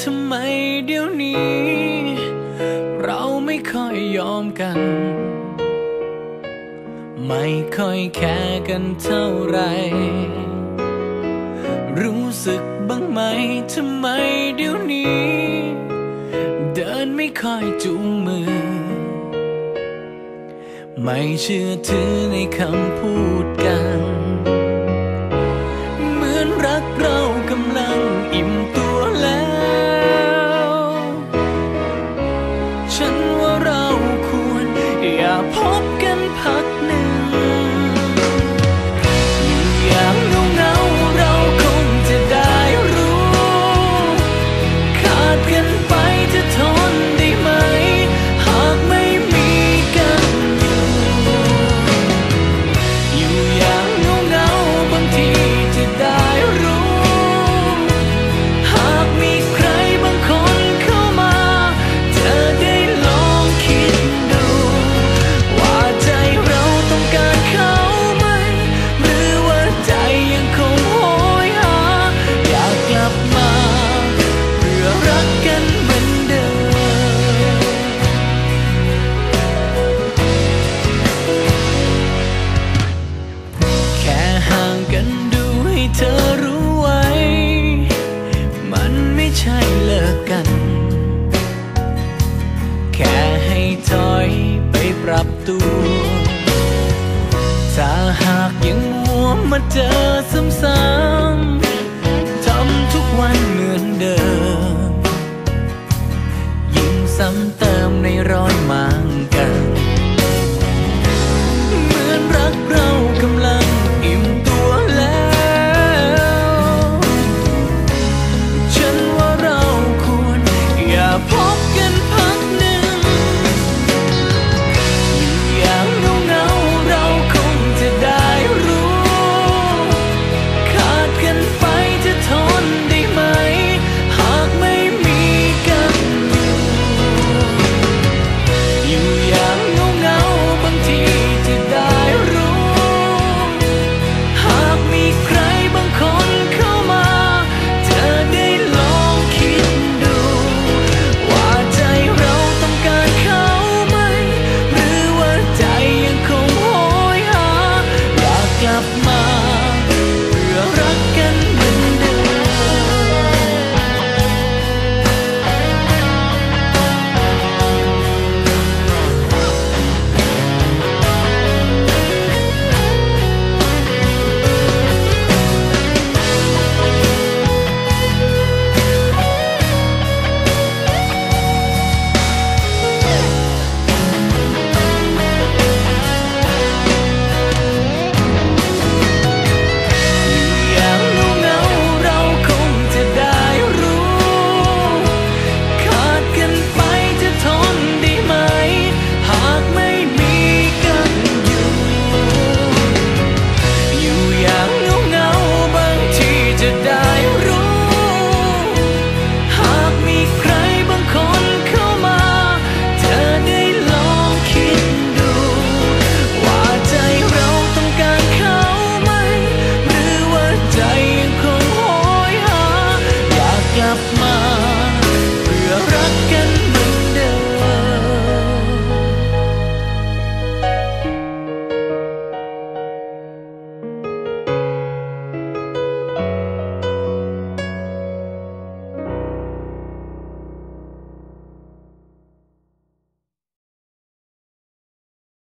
ทำไมเดี๋ยวนี้ เราไม่ค่อยยอมกัน ไม่ค่อยแคร์กันเท่าไร รู้สึกบ้างไหมทำไมเดี๋ยวนี้ เดินไม่ค่อยจูงมือ ไม่เชื่อถือในคำพูดกัน พบกันพักหนึ่ง แค่ห่างกันดูให้เธอรู้ไวมันไม่ใช่เลิกกัน แค่ให้ถอไปปรับตัวถ้าหากยังมัวมาเจอซ้ำๆทำทุกวันเหมือนเดิม ซ้ำเติมในรอยมัง